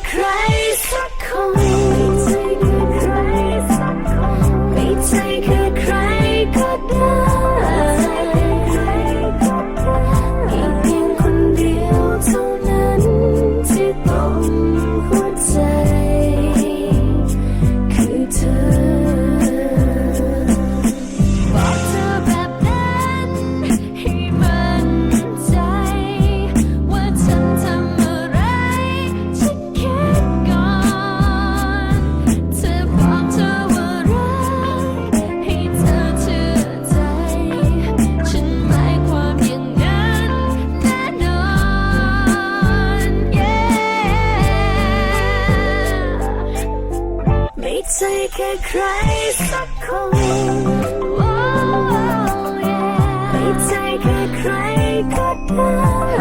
Kreis kommen. แค่ใครสักคนไม่ใจแค่ใครก็ได้